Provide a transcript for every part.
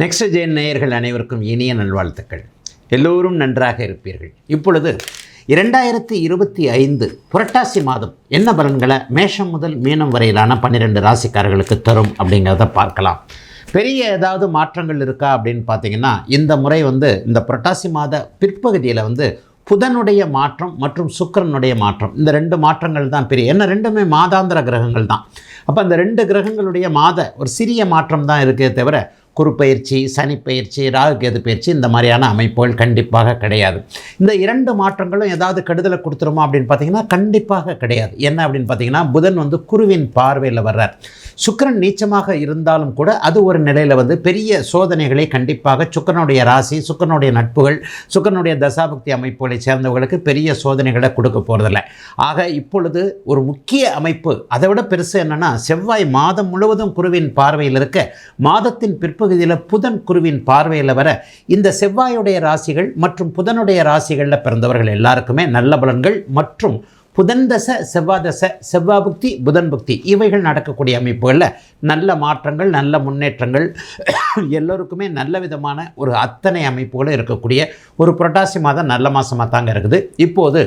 Next Jain நேயர்கள் அனைவருக்கும் இனிய நல்வாழ்த்துக்கள். எல்லோரும் நன்றாக இருப்பீர்கள். இப்பொழுது இரண்டாயிரத்தி இருபத்தி ஐந்து புரட்டாசி மாதம் என்ன பலன்களை மேஷம் முதல் மீனம் வரையிலான பன்னிரெண்டு ராசிக்காரர்களுக்கு தரும் அப்படிங்கிறத பார்க்கலாம். பெரிய ஏதாவது மாற்றங்கள் இருக்கா அப்படின்னு பார்த்தீங்கன்னா இந்த முறை வந்து இந்த புரட்டாசி மாத பிற்பகுதியில் வந்து புதனுடைய மாற்றம் மற்றும் சுக்கிரனுடைய மாற்றம். இந்த ரெண்டு மாற்றங்கள் தான் பெரிய. என்ன ரெண்டுமே மாதாந்திர கிரகங்கள் தான். அப்போ அந்த ரெண்டு கிரகங்களுடைய மாத ஒரு சிறிய மாற்றம் தான் இருக்கே தவிர குறுப்பயிற்சி சனிப்பயிற்சி பயிற்சி ராகு கேது பயிற்சி இந்த மாதிரியான அமைப்புகள் கண்டிப்பாக கிடையாது. இந்த இரண்டு மாற்றங்களும் ஏதாவது கெடுதலை கொடுத்துருமா அப்படின்னு பார்த்தீங்கன்னா கண்டிப்பாக கிடையாது. என்ன அப்படின்னு பார்த்தீங்கன்னா புதன் வந்து குருவின் பார்வையில் வர்றார். சுக்கிரன் நீச்சமாக இருந்தாலும் கூட அது ஒரு நிலையில் வந்து பெரிய சோதனைகளை கண்டிப்பாக சுக்கரனுடைய ராசி சுக்கரனுடைய நட்புகள் சுக்கரனுடைய தசாபக்தி அமைப்புகளை சேர்ந்தவர்களுக்கு பெரிய சோதனைகளை கொடுக்க போகிறதில்ல ஆக இப்பொழுது ஒரு முக்கிய அமைப்பு அதை விட பெருசு என்னென்னா செவ்வாய் மாதம் முழுவதும் குருவின் பார்வையில் இருக்க மாதத்தின் பிற்பு பகுதியில் புதன் குருவின் பார்வையில் வர இந்த செவ்வாயுடைய ராசிகள் மற்றும் புதனுடைய ராசிகளில் பிறந்தவர்கள் எல்லாருக்குமே நல்ல பலன்கள் மற்றும் புதன் தசை செவ்வாய் தசை செவ்வாய் புக்தி புதன் புக்தி இவைகள் நடக்கக்கூடிய அமைப்புகளில் நல்ல மாற்றங்கள் நல்ல முன்னேற்றங்கள் எல்லோருக்குமே நல்ல விதமான ஒரு அத்தனை அமைப்புகளும் இருக்கக்கூடிய ஒரு புரட்டாசி மாதம் நல்ல மாதமாக தாங்க இருக்குது. இப்போது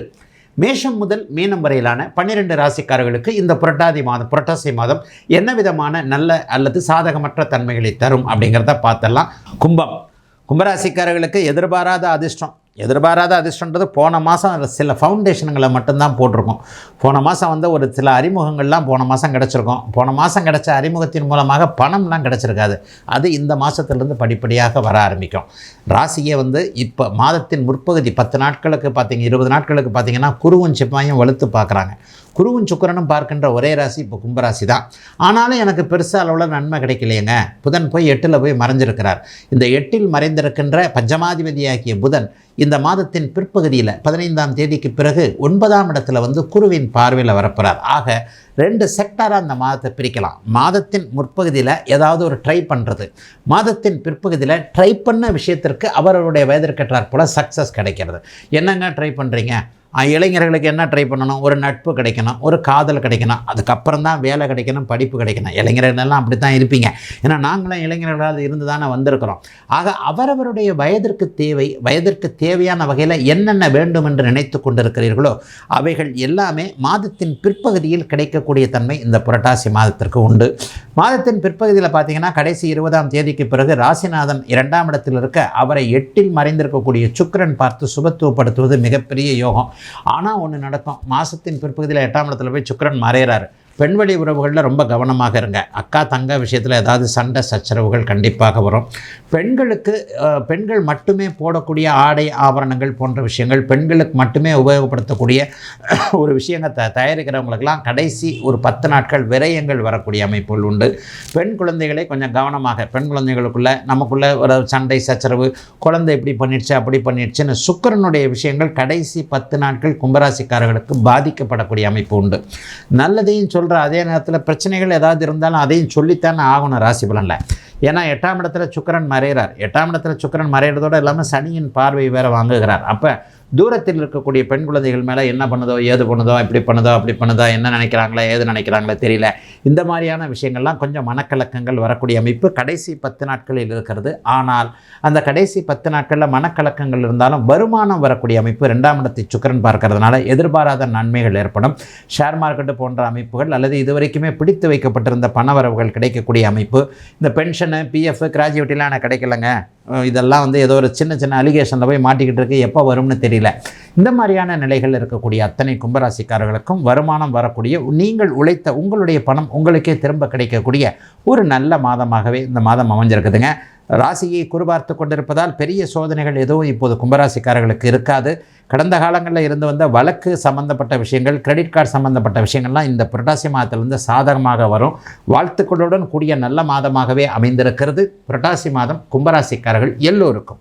மேஷம் முதல் மீனம் வரையிலான பன்னிரெண்டு ராசிக்காரர்களுக்கு இந்த புரட்டாதி மாதம் புரட்டாசி மாதம் என்ன விதமான நல்ல அல்லது சாதகமற்ற தன்மைகளை தரும் அப்படிங்கிறத பார்த்தலாம் கும்பம். கும்பராசிக்காரர்களுக்கு எதிர்பாராத அதிர்ஷ்டம். எதிர்பாராத அதிர்ஷ்டன்றது போன மாதம் சில ஃபவுண்டேஷனுங்களை மட்டும்தான் போட்டிருக்கோம். போன மாதம் வந்து ஒரு சில அறிமுகங்கள்லாம் போன மாதம் கிடச்சிருக்கோம். போன மாதம் கிடச்ச அறிமுகத்தின் மூலமாக பணம்லாம் கிடச்சிருக்காது. அது இந்த மாதத்துலேருந்து படிப்படியாக வர ஆரம்பிக்கும். ராசியை வந்து இப்போ மாதத்தின் முற்பகுதி பத்து நாட்களுக்கு பார்த்தீங்க இருபது நாட்களுக்கு பார்த்தீங்கன்னா குருவும் சிப்பாயும் வலுத்து பார்க்குறாங்க. குருவும் சுக்கரனும் பார்க்கின்ற ஒரே ராசி இப்போ கும்பராசி தான் ஆனாலும் எனக்கு பெருசாக அளவில் நன்மை கிடைக்கலையேங்க. புதன் போய் எட்டில் போய் மறைஞ்சிருக்கிறார். இந்த எட்டில் மறைந்திருக்கின்ற பஞ்சமாதிபதியாகிய புதன் இந்த மாதத்தின் பிற்பகுதியில் பதினைந்தாம் தேதிக்கு பிறகு ஒன்பதாம் இடத்துல வந்து குருவின் பார்வையில் வரப்போகிறார் ஆக ரெண்டு செக்டாராக அந்த மாதத்தை பிரிக்கலாம். மாதத்தின் முற்பகுதியில் ஏதாவது ஒரு ட்ரை பண்ணுறது மாதத்தின் பிற்பகுதியில் ட்ரை பண்ண விஷயத்திற்கு அவர்களுடைய வயதிற்கற்றார் போல் சக்ஸஸ் கிடைக்கிறது. என்னங்க ட்ரை பண்ணுறீங்க இளைஞர்களுக்கு என்ன ட்ரை பண்ணணும்? ஒரு நட்பு கிடைக்கணும் ஒரு காதல் கிடைக்கணும் அதுக்கப்புறம் தான் வேலை கிடைக்கணும் படிப்பு கிடைக்கணும். இளைஞர்களெல்லாம் அப்படி தான் இருப்பீங்க. ஏன்னா நாங்களும் இளைஞர்களாக இருந்து தானே வந்திருக்கிறோம். ஆக அவரவருடைய வயதிற்கு தேவை வயதிற்கு தேவையான வகையில் என்னென்ன வேண்டும் என்று நினைத்து கொண்டிருக்கிறீர்களோ அவைகள் எல்லாமே மாதத்தின் பிற்பகுதியில் கிடைக்கக்கூடிய தன்மை இந்த புரட்டாசி மாதத்திற்கு உண்டு. மாதத்தின் பிற்பகுதியில் பார்த்தீங்கன்னா கடைசி இருபதாம் தேதிக்கு பிறகு ராசிநாதன் இரண்டாம் இடத்தில் இருக்க அவரை எட்டில் மறைந்திருக்கக்கூடிய சுக்கிரன் பார்த்து சுபத்துவப்படுத்துவது மிகப்பெரிய யோகம். ஆனால் ஒன்று நடக்கும். மாதத்தின் பிற்பகுதியில் எட்டாம் இடத்துல போய் சுக்கிரன் மறையிறாரு. பெண்வழி உறவுகளில் ரொம்ப கவனமாக இருங்க. அக்கா தங்க விஷயத்தில் ஏதாவது சண்டை சச்சரவுகள் கண்டிப்பாக வரும். பெண்களுக்கு பெண்கள் மட்டுமே போடக்கூடிய ஆடை ஆபரணங்கள் போன்ற விஷயங்கள் பெண்களுக்கு மட்டுமே உபயோகப்படுத்தக்கூடிய ஒரு விஷயங்கள் த தயாரிக்கிறவங்களுக்கெல்லாம் கடைசி ஒரு பத்து நாட்கள் விரயங்கள் வரக்கூடிய அமைப்புகள் உண்டு. பெண் குழந்தைகளை கொஞ்சம் கவனமாக பெண் குழந்தைகளுக்குள்ள நமக்குள்ள ஒரு சண்டை சச்சரவு குழந்தை இப்படி பண்ணிடுச்சு அப்படி பண்ணிடுச்சுன்னு சுக்கிரனுடைய விஷயங்கள் கடைசி பத்து நாட்கள் கும்பராசிக்காரர்களுக்கு பாதிக்கப்படக்கூடிய அமைப்பு உண்டு. நல்லதையும் சொல் சொல்கிற அதே நேரத்தில் பிரச்சனைகள் ஏதாவது இருந்தாலும் அதையும் சொல்லித்தானே ஆகணும் ராசி பலனில். ஏன்னா எட்டாம் இடத்துல சுக்கிரன் மறைகிறார் எட்டாம் இடத்துல சுக்கிரன் மறைகிறதோடு இல்லாமல் சனியின் பார்வை வேறு வாங்குகிறார். அப்போ தூரத்தில் இருக்கக்கூடிய பெண் குழந்தைகள் மேலே என்ன பண்ணுதோ ஏது பண்ணுதோ இப்படி பண்ணுதோ அப்படி பண்ணுதோ என்ன நினைக்கிறாங்களோ ஏது நினைக்கிறாங்களோ தெரியல. இந்த மாதிரியான விஷயங்கள்லாம் கொஞ்சம் மனக்கலக்கங்கள் வரக்கூடிய அமைப்பு கடைசி பத்து நாட்களில் இருக்கிறது. ஆனால் அந்த கடைசி பத்து நாட்களில் மனக்கலக்கங்கள் இருந்தாலும் வருமானம் வரக்கூடிய அமைப்பு ரெண்டாம் இடத்தை சுக்கிரன் பார்க்கறதுனால எதிர்பாராத நன்மைகள் ஏற்படும். ஷேர் மார்க்கெட்டு போன்ற அமைப்புகள் அல்லது இதுவரைக்குமே பிடித்து வைக்கப்பட்டிருந்த பணவரவுகள் கிடைக்கக்கூடிய அமைப்பு. இந்த பென்ஷனு பிஎஃப் கிராஜுவேட்டிலாம் எனக்கு கிடைக்கலங்க. இதெல்லாம் வந்து ஏதோ ஒரு சின்ன சின்ன அலிகேஷனில் போய் மாட்டிக்கிட்டு இருக்கு. எப்போ வரும்னு தெரியல. இந்த மாதிரியான நிலைகள் இருக்கக்கூடிய அத்தனை கும்பராசிக்காரர்களுக்கும் வருமானம் வரக்கூடிய நீங்கள் உழைத்த உங்களுடைய பணம் உங்களுக்கே திரும்ப கிடைக்கக்கூடிய ஒரு நல்ல மாதமாகவே இந்த மாதம் அமைஞ்சிருக்குதுங்க. ராசியை குறிபார்த்து கொண்டிருப்பதால் பெரிய சோதனைகள் எதுவும் இப்போது கும்பராசிக்காரர்களுக்கு இருக்காது. கடந்த காலங்களில் இருந்து வந்த வழக்கு சம்பந்தப்பட்ட விஷயங்கள் கிரெடிட் கார்டு சம்பந்தப்பட்ட விஷயங்கள்லாம் இந்த புரட்டாசி மாதத்திலிருந்து சாதகமாக வரும். வாழ்த்துக்களுடன் கூடிய நல்ல மாதமாகவே அமைந்திருக்கிறது. புரட்டாசி மாதம் கும்பராசிக்காரர்கள் எல்லோருக்கும்.